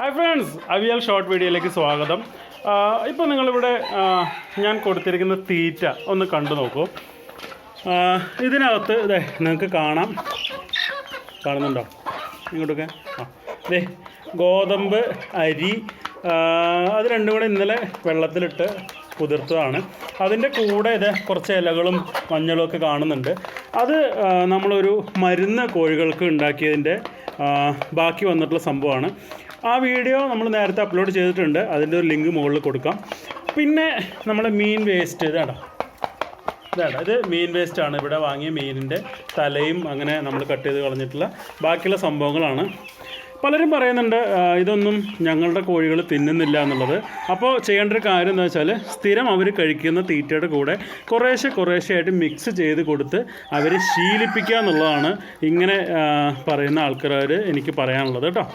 Hi friends avial short വീഡിയോയിലേക്ക് സ്വാഗതം. ഇപ്പോൾ നിങ്ങളിവിടെ ഞാൻ കൊടുത്തിരിക്കുന്ന തീറ്റ ഒന്ന് കണ്ടു നോക്കൂ. ഇതിനകത്ത് ഇതേ നിങ്ങൾക്ക് കാണാം. കാണുന്നുണ്ടോ? ഇങ്ങോട്ടൊക്കെ. ആ ഇതേ ഗോതമ്പ് അരി അത് രണ്ടും കൂടെ ഇന്നലെ വെള്ളത്തിലിട്ട് കുതിർത്തതാണ്. അതിന്റെ കൂടെ ഇത് കുറച്ച് ഇലകളും മഞ്ഞളും ഒക്കെ കാണുന്നുണ്ട്. അത് നമ്മളൊരു മരുന്ന് കോഴികൾക്ക് ഉണ്ടാക്കിയതിന്റെ ബാക്കി വന്നിട്ടുള്ള സംഭവമാണ്. ആ വീഡിയോ നമ്മൾ നേരത്തെ അപ്ലോഡ് ചെയ്തിട്ടുണ്ട്. അതിന്റെ ഒരു ലിങ്ക് മുകളിൽ കൊടുക്കാം. പിന്നെ നമ്മുടെ മീൻ വേസ്റ്റ് ഇതാടാ. ഇതാണ് ഇത് മീൻ വേസ്റ്റ് ആണ്. ഇവിടെ വാങ്ങിയ മീനിന്റെ തലയും അങ്ങനെ നമ്മൾ കട്ട് ചെയ്ത് കളഞ്ഞിട്ടുള്ള ബാക്കിയുള്ള സംഭവങ്ങളാണ്. പലരും പറയുന്നുണ്ട് ഇതൊന്നും ഞങ്ങളുടെ കോഴികൾ തിന്നുന്നില്ല എന്നുള്ളത്. അപ്പോൾ ചെയ്യേണ്ട ഒരു കാര്യം എന്താ വെച്ചാൽ സ്ഥിരം അവർ കഴിക്കുന്ന തീറ്റയുടെ കൂടെ കുറേശ്ശെ കുറേശ്ശെ ആയിട്ട് മിക്സ് ചെയ്ത് കൊടുത്ത് അവരെ ശീലിപ്പിക്കുക എന്നുള്ളതാണ് ഇങ്ങനെ പറയുന്ന ആൾക്കാർ എനിക്ക് പറയാനുള്ളത് കേട്ടോ.